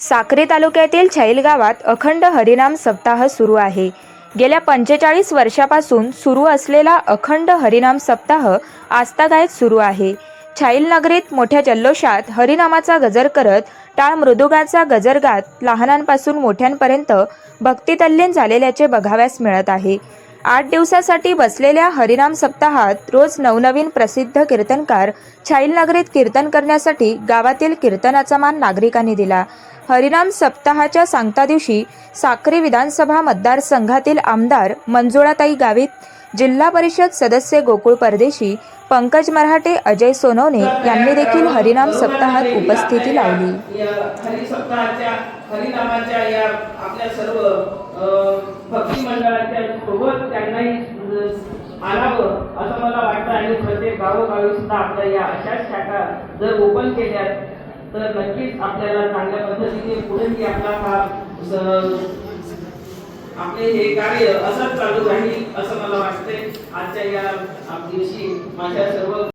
साक्री तालुक्यातील छैल गावात अखंड हरिनाम सप्ताह सुरू आहे. गेल्या पंचेचाळीस वर्षापासून सुरू असलेला अखंड हरिनाम सप्ताह आस्थागायत सुरू आहे. छाईल नगरीत मोठ्या जल्लोषात हरिनामाचा गजर करत टाळ मृदुगाचा गजर गात लहानांपासून मोठ्यांपर्यंत भक्तितल्लीन झालेल्याचे बघाव्यास मिळत आहे. आठ दिवसासाठी बसलेल्या हरिनाम सप्ताहात रोज नवनवीन प्रसिद्ध कीर्तनकार छाईल नगरीत कीर्तन करण्यासाठी गावातील कीर्तनाचा मान नागरिकांनी दिला. हरिनाम सप्ताहाच्या सांगता दिवशी साक्री विधानसभा मतदारसंघातील आमदार मंजुळाताई गावित जिल्हा परिषद सदस्य गोकुळ परदेशी पंकज मराठे अजय सोनवणे यांनी देखील हरिनाम सप्ताहात उपस्थिती लावली. सोबत त्यांनाही आणावं असं मला वाटतं आणि प्रत्येक गावोगावी सुद्धा आपल्या या अशाच शाखा जर ओपन केल्या तर नक्कीच आपल्याला चांगल्या पद्धतीने पुढेही आपला हा स- आपले हे कार्य असंच चालू राहील असं मला वाटतंय. आजच्या या दिवशी माझ्या सर्व